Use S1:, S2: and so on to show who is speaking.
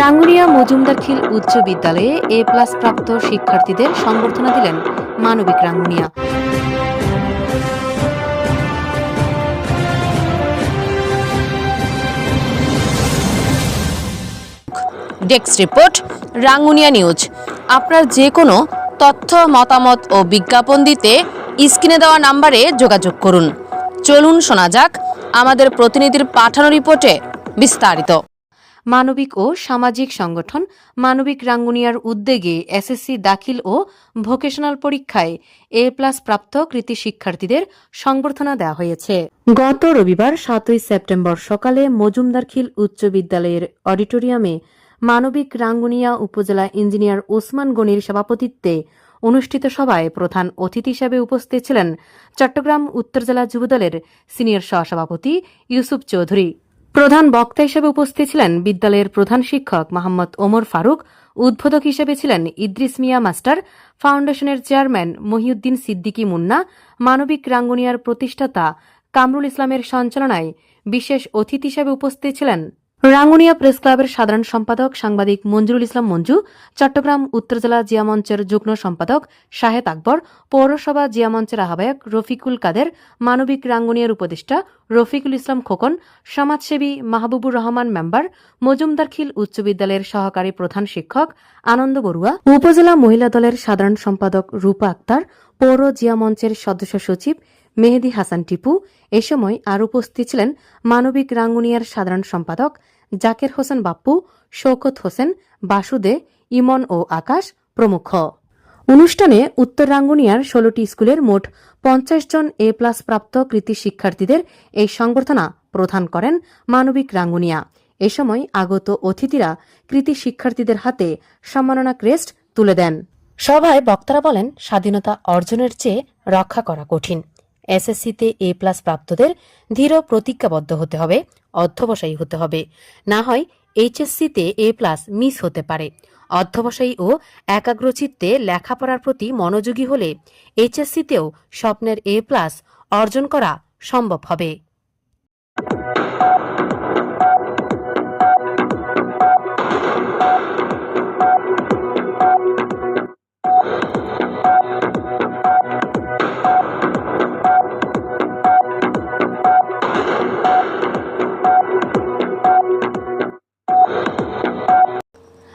S1: রাঙ্গুনিয়া মজুমদারখিল উচ্চ বিদ্যালয়ে এ প্লাস প্রাপ্ত শিক্ষার্থীদের সংবর্ধনা দিলেন Manobik Rangunia.
S2: Desk report, Rangunia news. আপনার যে কোনো তথ্য, মতামত ও বিজ্ঞাপন দিতে স্ক্রিনে দেওয়া নাম্বারে যোগাযোগ করুন। চলুন শোনা যাক আমাদের প্রতিনিধির পাঠানো রিপোর্টে বিস্তারিত।
S1: মানবিক ও সামাজিক সংগঠন মানবিক রাঙ্গুনিয়ার উদ্যোগে এসএসসি দাখিল ও ভোকেশনাল পরীক্ষায় এ প্লাস প্রাপ্ত কৃতি শিক্ষার্থীদের সংবর্ধনা দেওয়া হয়েছে। গত রবিবার সাতই সেপ্টেম্বর সকালে মজুমদারখিল উচ্চ বিদ্যালয়ের অডিটোরিয়ামে মানবিক রাঙ্গুনিয়া উপজেলা ইঞ্জিনিয়ার ওসমান গনির সভাপতিত্বে অনুষ্ঠিত সভায় প্রধান অতিথি হিসেবে উপস্থিত ছিলেন চট্টগ্রাম উত্তর জেলা যুবদলের সিনিয়র সহসভাপতি ইউসুফ চৌধুরী। প্রধান বক্তা হিসেবে উপস্থিত ছিলেন বিদ্যালয়ের প্রধান শিক্ষক মোহাম্মদ ওমর ফারুক, উদ্বোধক হিসেবে ছিলেন ইদ্রিস মিয়া মাস্টার, ফাউন্ডেশনের চেয়ারম্যান মহিউদ্দিন সিদ্দিকী মুন্না, মানবিক রাঙ্গুনিয়ার প্রতিষ্ঠাতা কামরুল ইসলামের সঞ্চালনায় বিশেষ অতিথি হিসেবে উপস্থিত ছিলেন রাঙ্গুনিয়া প্রেস ক্লাবের সাধারণ সম্পাদক সাংবাদিক মঞ্জুরুল ইসলাম মঞ্জু, চট্টগ্রাম, উত্তর জেলা জিয়া মঞ্চের যুগ্ম সম্পাদক শাহেদ আকবর, পৌরসভা জিয়া মঞ্চের আহ্বায়ক রফিকুল কাদের, মানবিক রাঙ্গুনিয়ার উপদেষ্টা রফিকুল ইসলাম খোকন, সমাজসেবী মাহবুবুর রহমান মেম্বার মজুমদারখিল উচ্চ বিদ্যালয়ের সহকারী প্রধান শিক্ষক আনন্দ বড়ুয়া, উপজেলা মহিলা দলের সাধারণ সম্পাদক রূপা আক্তার পৌর জিয়া মঞ্চের সদস্য সচিব মেহেদি হাসান টিপু এ সময় আর উপস্থিত ছিলেন মানবিক রাঙ্গুনিয়ার সাধারণ সম্পাদক জাকের হোসেন বাপ্পু শৌকত হোসেন বাসুদে ইমন ও আকাশ প্রমুখ। অনুষ্ঠানে উত্তর রাঙ্গুনিয়ার ষোলোটি স্কুলের মোট পঞ্চাশ জন এ প্লাস প্রাপ্ত কৃতি শিক্ষার্থীদের এই সংবর্ধনা প্রদান করেন মানবিক রাঙ্গুনিয়া। এ সময় আগত অতিথিরা কৃতি শিক্ষার্থীদের হাতে সম্মাননা ক্রেস্ট তুলে দেন। সভায় বক্তারা বলেন, স্বাধীনতা অর্জনের চেয়ে রক্ষা করা কঠিন। এসএসসিতে এ প্লাস প্রাপ্তদের দৃঢ় প্রতিজ্ঞাবদ্ধ হতে হবে, অধ্যবসায়ী হতে হবে। না হয় এইচএসসিতে এ প্লাস মিস হতে পারে। অধ্যবসায়ী ও একাগ্রচিত্তে লেখাপড়ার প্রতি মনোযোগী হলে এইচএসসিতেও স্বপ্নের এ প্লাস অর্জন করা সম্ভব হবে।